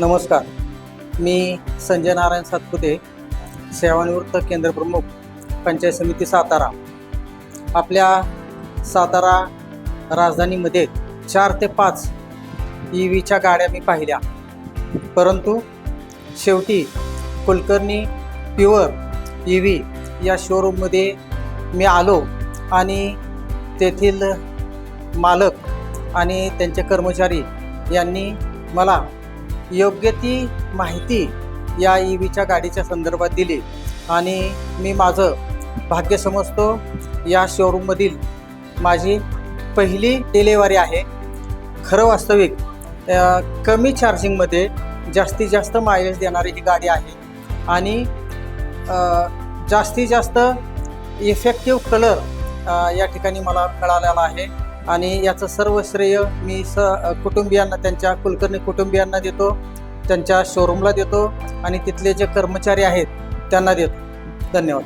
नमस्कार. मी संजय नारायण सातपुते सेवानिवृत्त केंद्रप्रमुख पंचायत समिती सातारा. आपल्या सातारा राजधानीमध्ये चार ते पाच ई व्हीच्या गाड्या मी पाहिल्या. परंतु शेवटी कुलकर्णी प्युअर ई व्ही या शोरूममध्ये मी आलो आणि तेथील मालक आणि त्यांचे कर्मचारी यांनी मला योग्य ती माहिती या ई व्हीच्या गाडीच्या संदर्भात दिली. आणि मी माझं भाग्य समजतो या शोरूममधील माझी पहिली डिलेवरी आहे. खरं वास्तविक कमी चार्जिंगमध्ये जास्तीत जास्त मायलेज देणारी ही गाडी आहे. आणि जास्तीत जास्त इफेक्टिव्ह कलर या ठिकाणी मला कळालेला आहे. आणि याचं सर्व श्रेय मी स कुटुंबियांना त्यांच्या कुलकर्णी कुटुंबियांना देतो त्यांच्या शोरूमला देतो आणि तिथले जे कर्मचारी आहेत त्यांना देतो. धन्यवाद.